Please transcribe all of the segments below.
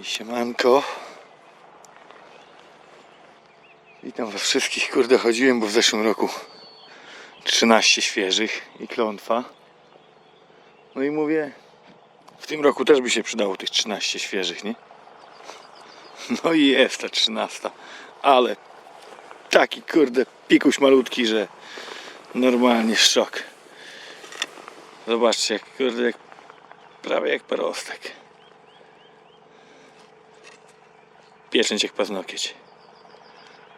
I siemanko. Witam was wszystkich. Kurde, chodziłem, bo w zeszłym roku 13 świeżych i klątwa. No i mówię, w tym roku też by się przydało tych 13 świeżych, nie? No i jest ta 13. Ale taki kurde pikuś malutki, że normalnie szok. Zobaczcie, jak kurde, jak, prawie jak perostek. Pieczęć jak paznokieć.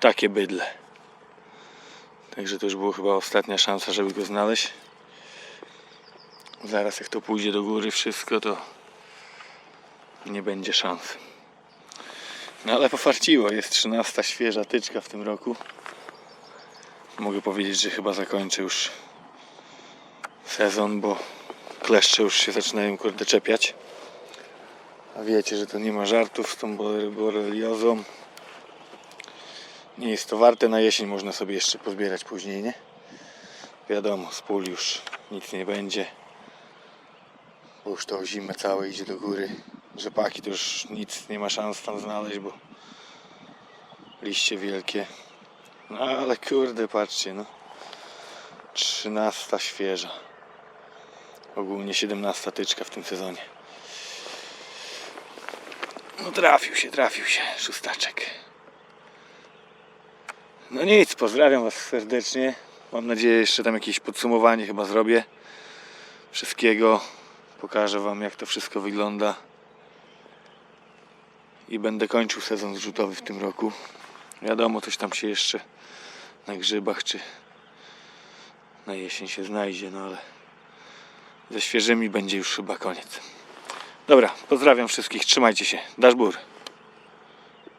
Takie bydle. Także to już była chyba ostatnia szansa, żeby go znaleźć. Zaraz jak to pójdzie do góry wszystko, to nie będzie szans. No ale pofarciło, jest 13 świeża tyczka w tym roku. Mogę powiedzieć, że chyba zakończę już sezon, bo kleszcze już się zaczynają kurde czepiać. A wiecie, że to nie ma żartów z tą bore- boreliozą. Nie jest to warte, na jesień można sobie jeszcze pozbierać później, nie? Wiadomo, z pól już nic nie będzie. Bo już to zimę całe idzie do góry. Rzepaki to już nic nie ma szans tam znaleźć, bo liście wielkie. No ale kurde, patrzcie, no. 13 świeża. Ogólnie 17 tyczka w tym sezonie. No trafił się, trafił się, szóstaczek. No nic, pozdrawiam Was serdecznie. Mam nadzieję, jeszcze tam jakieś podsumowanie chyba zrobię wszystkiego. Pokażę Wam, jak to wszystko wygląda. I będę kończył sezon zrzutowy w tym roku. Wiadomo, coś tam się jeszcze na grzybach czy na jesień się znajdzie, no ale ze świeżymi będzie już chyba koniec. Dobra, pozdrawiam wszystkich, trzymajcie się. Dasz bur.